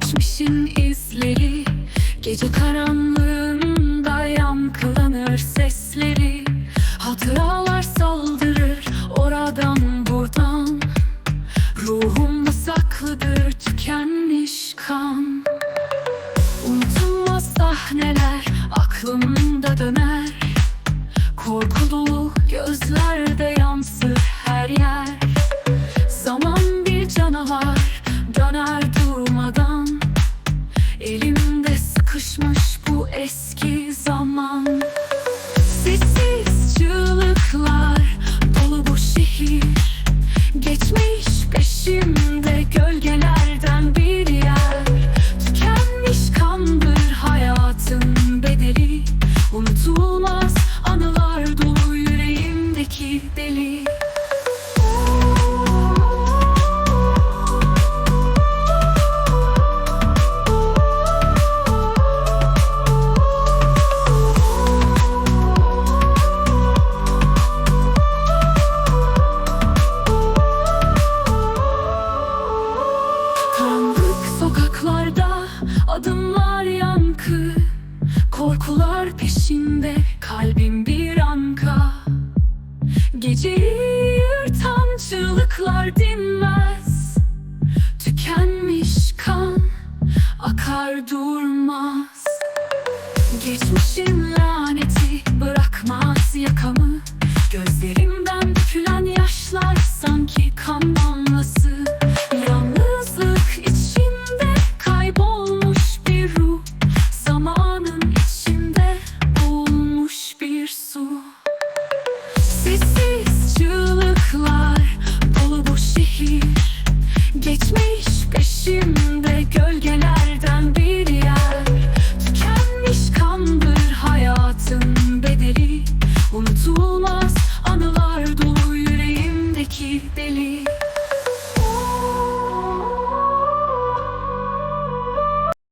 Geçmişin izleri Gece karanlığında yankılanır sesleri. Hatıralar saldırır oradan buradan Ruhumda saklıdır tükenmiş kan. Unutulmaz sahneler aklımda döner Korku gözlerde zaman. Sessiz çığlıklar dolu bu şehir. Geçmiş peşimde gölgelerden bir yer. Tükenmiş kandır hayatın bedeli. Unutulmaz anılar dolu yüreğimdeki deli kalbim bir anka. Geceyi yırtan çığlıklar dinmez. Tükenmiş kan akar durmaz. Geçmişin laneti bırakmaz yakamı. Gözlerimden dolu